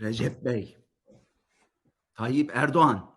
Recep Bey, Tayyip Erdoğan,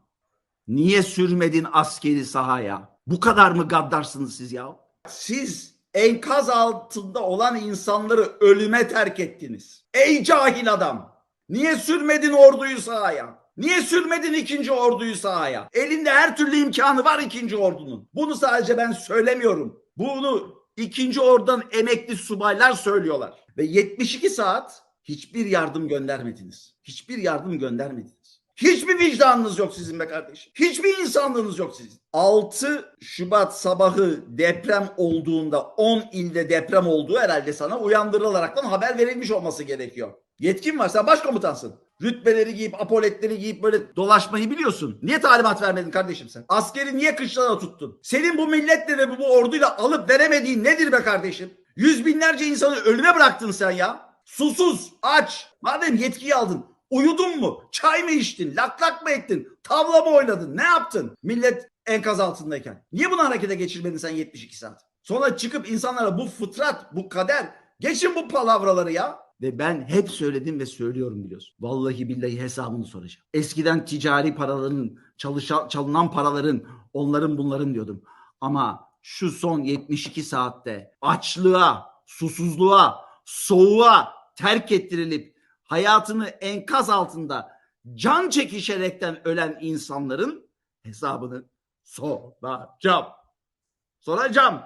niye sürmedin askeri sahaya? Bu kadar mı gaddarsınız siz ya? Siz enkaz altında olan insanları ölüme terk ettiniz. Ey cahil adam! Niye sürmedin orduyu sahaya? Niye sürmedin ikinci orduyu sahaya? Elinde her türlü imkanı var ikinci ordunun. Bunu sadece ben söylemiyorum. Bunu ikinci oradan emekli subaylar söylüyorlar. Ve 72 saat hiçbir yardım göndermediniz. Hiçbir yardım göndermediniz. Hiçbir vicdanınız yok sizin be kardeşim. Hiçbir insanlığınız yok sizin. 6 Şubat sabahı deprem olduğunda 10 ilde deprem olduğu herhalde sana uyandırılaraktan haber verilmiş olması gerekiyor. Yetkin var sen başkomutansın. Rütbeleri giyip apoletleri giyip böyle dolaşmayı biliyorsun. Niye talimat vermedin kardeşim sen? Askeri niye kışlada tuttun? Senin bu milletle ve bu orduyla alıp veremediğin nedir be kardeşim? Yüz binlerce insanı ölüme bıraktın sen ya. Susuz, aç. Madem yetkiyi aldın uyudun mu? Çay mı içtin? Lak lak mı ettin? Tavla mı oynadın? Ne yaptın? Millet enkaz altındayken. Niye bunu harekete geçirmedin sen 72 saat? Sonra çıkıp insanlara bu fıtrat, bu kader, geçin bu palavraları ya. Ve ben hep söyledim ve söylüyorum biliyorsun. Vallahi billahi hesabını soracağım. Eskiden ticari paraların, çalışan, çalınan paraların, onların bunların diyordum. Ama şu son 72 saatte açlığa, susuzluğa, soğuğa terk ettirilip hayatını enkaz altında can çekişerekten ölen insanların hesabını soracağım. Soracağım.